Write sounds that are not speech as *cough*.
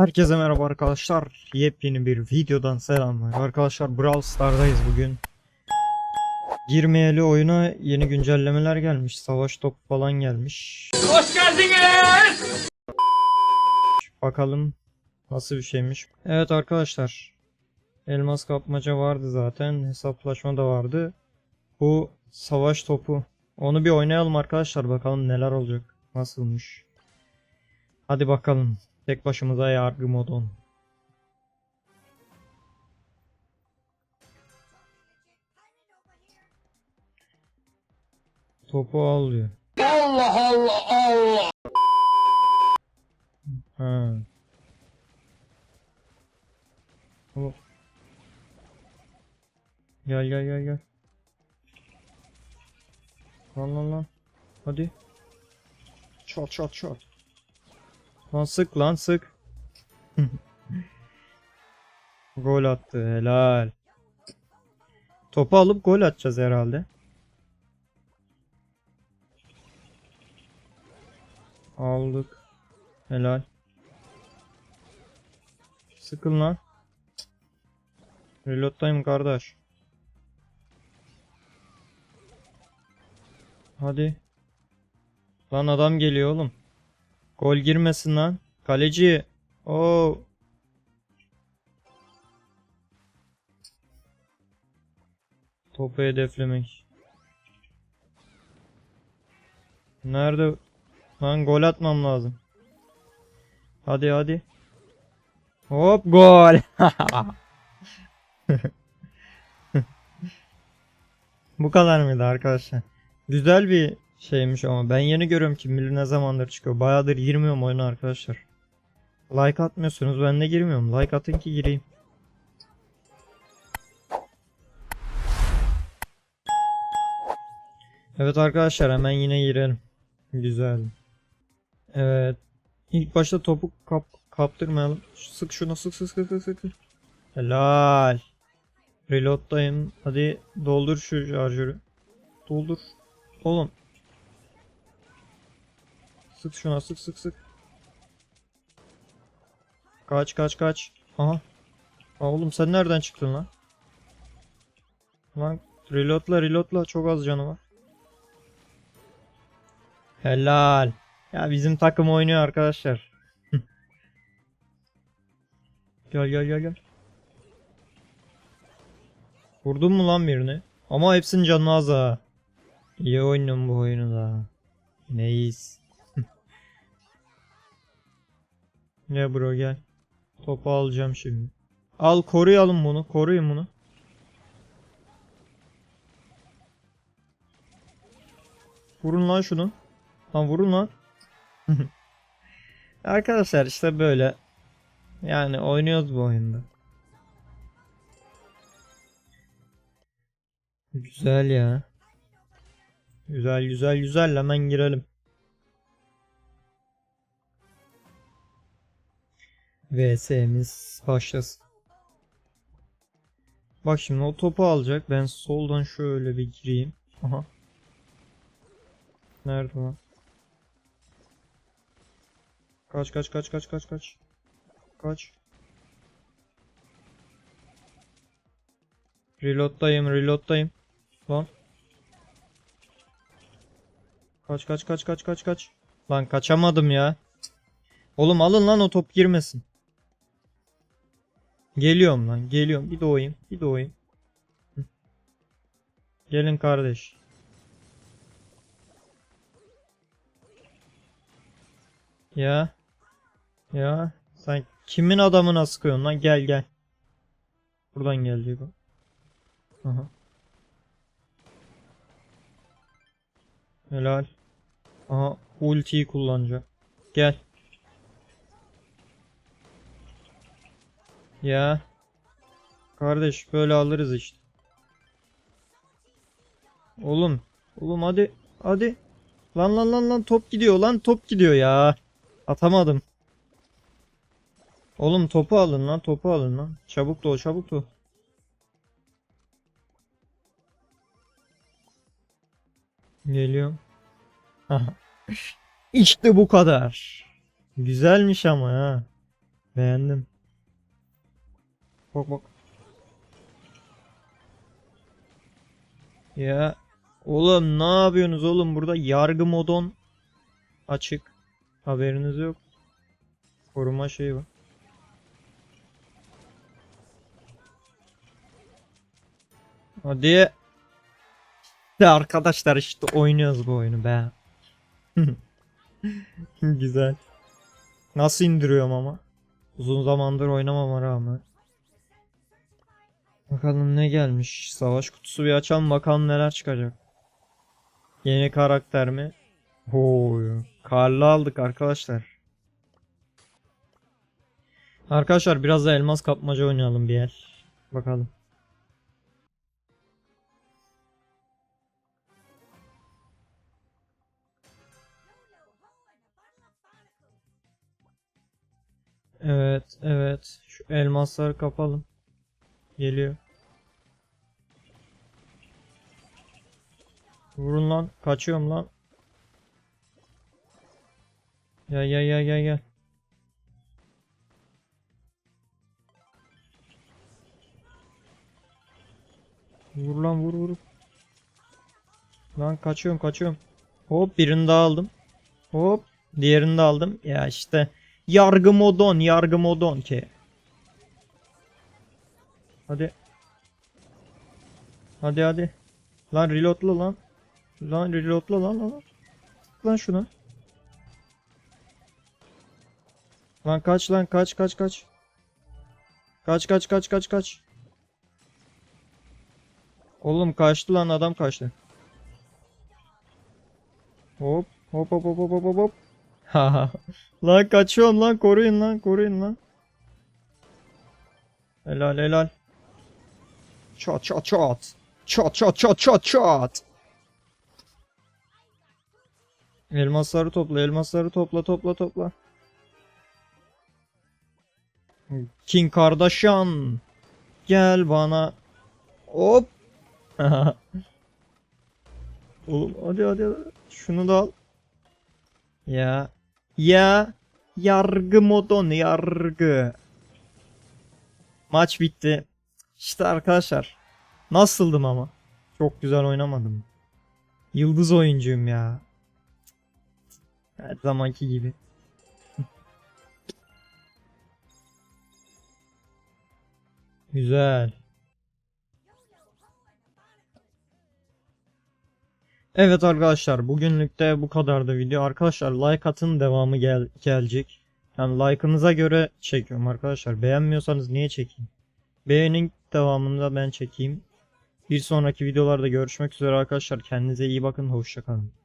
Herkese merhaba arkadaşlar. Yepyeni bir videodan selamlar. Arkadaşlar Brawl Stars'dayız bugün. Girmeyeli oyuna yeni güncellemeler gelmiş. Savaş topu falan gelmiş. Hoş geldiniz. Bakalım nasıl bir şeymiş. Evet arkadaşlar. Elmas kapmaca vardı zaten. Hesaplaşma da vardı. Bu savaş topu. Onu bir oynayalım arkadaşlar. Bakalım neler olacak. Nasılmış. Hadi bakalım. Tek başımıza yargı modon. Topu al diyor. Allah Allah Allah. Ha. Hop. Gel gel gel gel. Lan lan lan. Hadi. Çat çat çat. Lan sık lan sık. *laughs* gol attı helal. Topu alıp gol atacağız herhalde. Aldık. Helal. Sıkın lan. Reload'dayım kardeş. Hadi. Lan adam geliyor oğlum. Gol girmesin lan. Kaleci. Oo. Topu hedeflemek. Nerede? Lan gol atmam lazım. Hadi hadi. Hop gol. *laughs* Bu kadar mıydı arkadaşlar? Güzel bir şeymiş ama ben yeni görüyorum kim bilir ne zamandır çıkıyor. Bayağıdır girmiyorum oyuna arkadaşlar. Like atmıyorsunuz ben de girmiyorum. Like atın ki gireyim. Evet arkadaşlar hemen yine girelim. Güzel. Evet. İlk başta topu kap kaptırmayalım. Sık şuna sık sık sık sık sık. Helal. Reload'dayım. Hadi doldur şu şarjörü. Doldur. Oğlum. Sık şuna sık sık sık. Kaç kaç kaç. Aha. Aa, oğlum sen nereden çıktın lan? Lan reloadla reloadla çok az canı var. Helal. Ya bizim takım oynuyor arkadaşlar. *laughs* gel gel gel gel. Vurdun mu lan birini? Ama hepsinin canı az ha. İyi oynuyorum bu oyunu da. Neyiz? Gel bro gel. Topu alacağım şimdi. Al koruyalım bunu. Koruyun bunu. Vurun lan şunu. Lan vurun lan. *laughs* Arkadaşlar işte böyle. Yani oynuyoruz bu oyunda. Güzel ya. Güzel güzel güzel hemen girelim. VS'miz başlasın. Bak şimdi o topu alacak. Ben soldan şöyle bir gireyim. Aha. Nerede lan? Kaç kaç kaç kaç kaç kaç. Kaç. Reload'dayım, reload'dayım. Lan. Kaç kaç kaç kaç kaç kaç. Lan kaçamadım ya. Oğlum alın lan o top girmesin. Geliyorum lan, geliyorum. Bir doğayım, bir doğayım. Gelin kardeş. Ya. Ya. Sen kimin adamına sıkıyorsun lan? Gel gel. Buradan gelecek o. Aha. Helal. Aha ultiyi kullanacak. Gel. Ya. Kardeş böyle alırız işte. Oğlum. Oğlum hadi. Hadi. Lan lan lan lan top gidiyor lan top gidiyor ya. Atamadım. Oğlum topu alın lan topu alın lan. Çabuk doğ çabuk doğ. Geliyorum. işte bu kadar. Güzelmiş ama ha. Beğendim. Bak bak. Ya oğlum ne yapıyorsunuz oğlum burada yargı modon açık. Haberiniz yok. Koruma şeyi var. Hadi. De arkadaşlar işte oynuyoruz bu oyunu be. *laughs* Güzel. Nasıl indiriyorum ama? Uzun zamandır oynamama rağmen. Bakalım ne gelmiş. Savaş kutusu bir açalım bakalım neler çıkacak. Yeni karakter mi? Oy. Karlı aldık arkadaşlar. Arkadaşlar biraz da elmas kapmaca oynayalım bir el. Bakalım. Evet, evet. Şu elmasları kapalım. Geliyor. Vurun lan. Kaçıyorum lan. Ya ya ya ya ya. Vur lan vur vur. Lan kaçıyorum kaçıyorum. Hop birini daha aldım. Hop diğerini de aldım. Ya işte yargı modon yargı modon ki. Hadi. Hadi hadi. Lan reloadla lan. Lan reloadla lan lan. Lan şuna. Lan kaç lan kaç kaç kaç. Kaç kaç kaç kaç kaç. Oğlum kaçtı lan adam kaçtı. Hop hop hop hop hop hop hop *laughs* lan kaçıyorum lan koruyun lan koruyun lan. Helal helal. Çat çat çat. Çat çat çat çat çat. Elmasları topla elmasları topla topla topla. King Kardashian. Gel bana. Hop. *laughs* Oğlum hadi hadi. Şunu da al. Ya. Ya. Yargı modon yargı. Maç bitti. İşte arkadaşlar. Nasıldım ama. Çok güzel oynamadım. Yıldız oyuncuyum ya. Her zamanki gibi. *laughs* Güzel. Evet arkadaşlar bugünlük de bu kadardı video. Arkadaşlar like atın devamı gel gelecek. Yani like'ınıza göre çekiyorum arkadaşlar. Beğenmiyorsanız niye çekeyim? Beğenin devamında ben çekeyim. Bir sonraki videolarda görüşmek üzere arkadaşlar. Kendinize iyi bakın. Hoşçakalın.